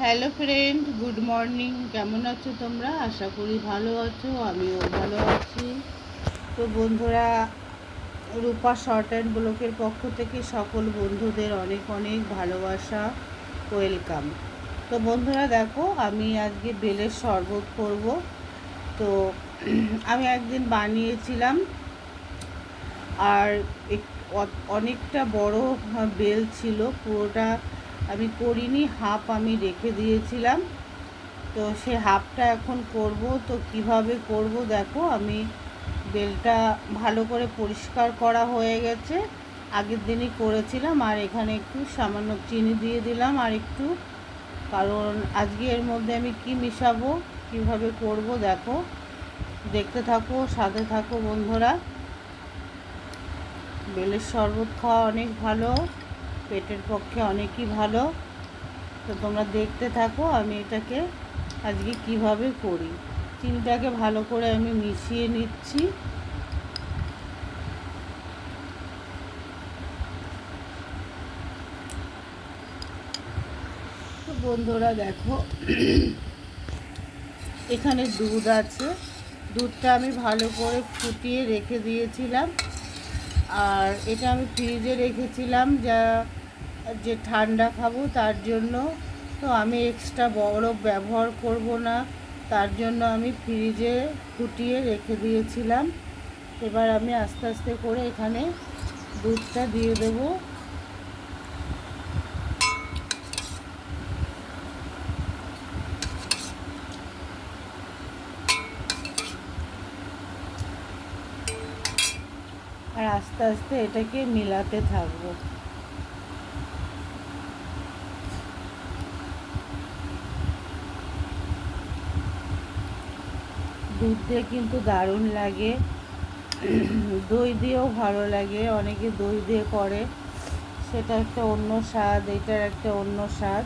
Hello friend good morning কেমন আছো তোমরা? আশা করি ভালো আছো, আমিও ভালো আছি। তো বন্ধুরা, রূপা শর্ট অ্যান্ড ব্লকের পক্ষ থেকে সকল বন্ধুদের অনেক অনেক ভালোবাসা। ওয়েলকাম তো বন্ধুরা দেখো, আমি আজকে বেলের শরবত করব। তো আমি একদিন বানিয়েছিলাম আর অনেকটা বড় বেল ছিল, পুরোটা আমি করিনি, হাফ আমি রেখে দিয়েছিলাম। তো সে হাফটা এখন করব, তো কীভাবে করব দেখো, আমি বেলটা ভালো করে পরিষ্কার করা হয়ে গেছে। আগের দিনই করেছিলাম, আর এখানে একটু সামান্য চিনি দিয়ে দিলাম আর একটু। কারণ আজকে এর মধ্যে আমি কি মিশাবো, কীভাবে করব দেখো। দেখতে থাকো, সাথে থাকো বন্ধুরা। বেলের শরবত খাওয়া অনেক ভালো, পেটের পক্ষে অনেকই ভালো। তো তোমরা দেখতে থাকো আমি এটাকে আজকে কীভাবে করি। চিনিটাকে ভালো করে আমি মিশিয়ে নিচ্ছি। বন্ধুরা দেখো, এখানে দুধ আছে। দুধটা আমি ভালো করে ফুটিয়ে রেখে দিয়েছিলাম। আর এটা আমি ফ্রিজে রেখেছিলাম যা, যে ঠান্ডা খাব তার জন্য। তো আমি এক্সট্রা বরফ ব্যবহার করব না, তার জন্য আমি ফ্রিজে ফুটিয়ে রেখে দিয়েছিলাম। এবার আমি আস্তে আস্তে করে এখানে দুধটা দিয়ে দেবো। আর আস্তে আস্তে এটাকে মিলাতে থাকব। দুধ দিয়ে কিন্তু দারুণ লাগে। দই দিয়েও ভালো লাগে। অনেকে দই দিয়ে করে। সেটা একটা অন্য স্বাদ, এটার একটা অন্য স্বাদ।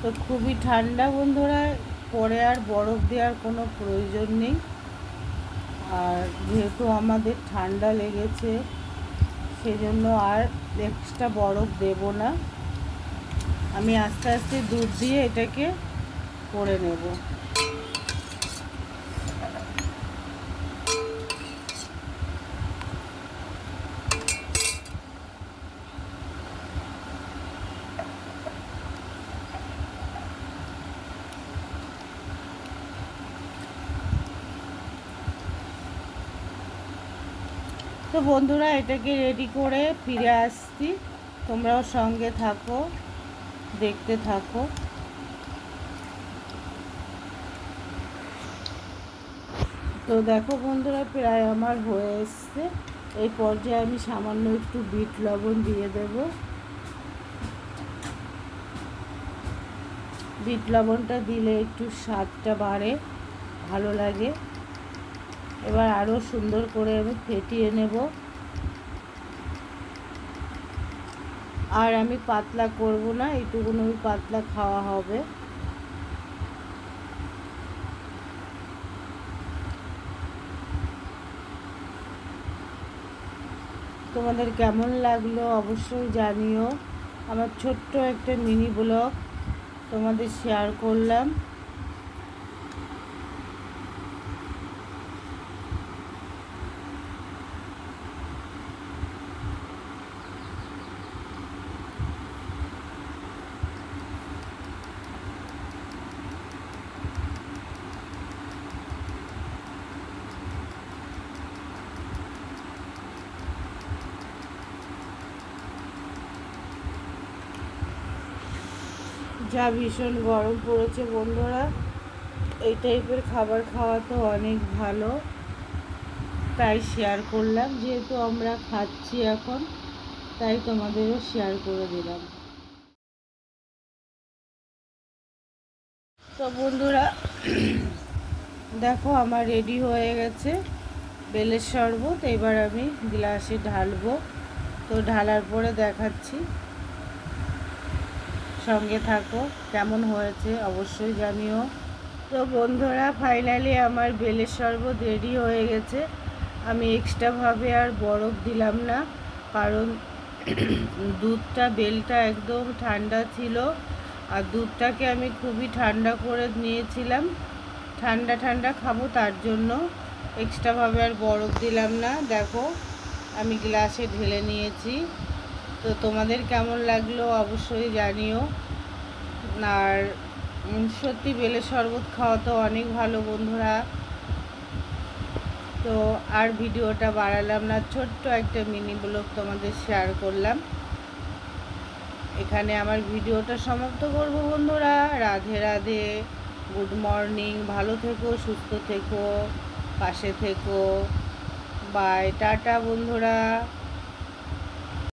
তো খুবই ঠান্ডা বন্ধুরা, পরে আর বরফ দেওয়ার কোনো প্রয়োজন নেই। আর যেহেতু আমাদের ঠান্ডা লেগেছে, সেজন্য আর এক্সট্রা বরফ দেব না। আমি আস্তে আস্তে দুধ দিয়ে এটাকে করে নেব। তো বন্ধুরা, এটাকে রেডি করে ফিরে আসছি। তোমরাও সঙ্গে থাকো, দেখতে থাকো। তো দেখো বন্ধুরা, প্রায় আমার হয়ে এসছে। এই পর্যায়ে আমি সামান্য একটু বিট লবণ দিয়ে দেব। বিট লবণটা দিলে একটু স্বাদটা বাড়ে, ভালো লাগে। এবার আরও সুন্দর করে আমি ফেটিয়ে নেব। আর আমি পাতলা করব না, এইটুকুন আমি পাতলা খাওয়া হবে। তোমাদের কেমন লাগল অবশ্যই জানিও। আমার ছোট্ট একটা মিনি ব্লগ তোমাদের শেয়ার করলাম। যা ভীষণ গরম পড়েছে বন্ধুরা। এই টাইপের খাবার খাওয়া তো অনেক ভালো। তাই শেয়ার করলাম। যেহেতু আমরা খাচ্ছি এখন, তাই তোমাদেরও শেয়ার করে দিলাম। তো বন্ধুরা, দেখো আমার রেডি হয়ে গেছে বেলের শরবত। এবার আমি গ্লাসে ঢালবো। তো ঢালার পরে দেখাচ্ছি। সঙ্গে থাকো, কেমন হয়েছে অবশ্যই জানিও। তো বন্ধুরা ফাইনালি আমার বেলের শরবত রেডি হয়ে গেছে। আমি এক্সট্রাভাবে আর বরফ দিলাম না, কারণ দুধটা, বেলটা একদম ঠান্ডা ছিল, আর দুধটাকে আমি খুবই ঠান্ডা করে নিয়েছিলাম। ঠান্ডা ঠান্ডা খাব তার জন্য এক্সট্রাভাবে আর বরফ দিলাম না। দেখো, আমি গ্লাসে ঢেলে নিয়েছি। তো তোমাদের কেমন লাগল অবশ্যই জানিও। আর সত্যি বেলের শরবত খাওয়া তো অনেক ভালো বন্ধুরা। তো আর ভিডিওটা বাড়ালাম না, ছোট্ট একটা মিনি ব্লগ তোমাদের শেয়ার করলাম। এখানে আমার ভিডিওটা সমাপ্ত করব বন্ধুরা। রাধে রাধে, গুড মর্নিং, ভালো থেকো, সুস্থ থেকো, পাশে থেকো। বাই, টাটা বন্ধুরা।